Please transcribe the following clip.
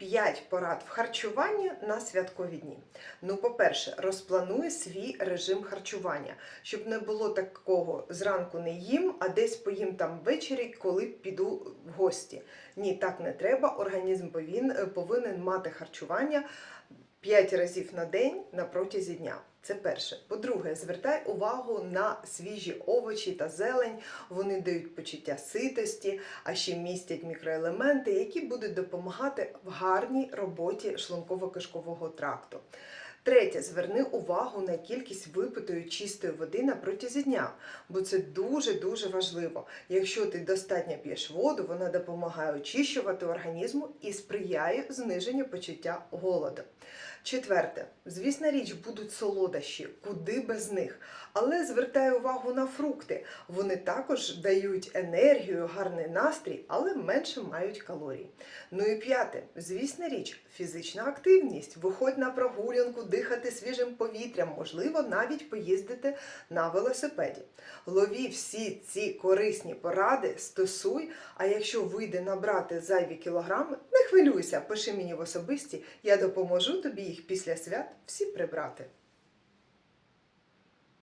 5 порад в харчуванні на святкові дні. Ну, по-перше, розплануй свій режим харчування, щоб не було такого зранку не їм, а десь поїм там ввечері, коли піду в гості. Ні, так не треба. Організм повин- повинен мати харчування 5 разів на день на протязі дня. Це перше. По-друге, звертай увагу на свіжі овочі та зелень. Вони дають почуття ситості, а ще містять мікроелементи, які будуть допомагати в гарній роботі шлунково-кишкового тракту. Третє, зверни увагу на кількість випитої чистої води на протязі дня, бо це дуже-дуже важливо. Якщо ти достатньо п'єш воду, вона допомагає очищувати організму і сприяє зниженню почуття голоду. Четверте, звісна річ, будуть солодощі, куди без них. Але звертай увагу на фрукти. Вони також дають енергію, гарний настрій, але менше мають калорій. Ну і п'яте, звісна річ, фізична активність. Виходь на прогулянку, дихати свіжим повітрям, можливо, навіть поїздити на велосипеді. Лові всі ці корисні поради, стосуй. А якщо вийде набрати зайві кілограми, не хвилюйся, пиши мені в особисті, я допоможу тобі їх після свят всі прибрати.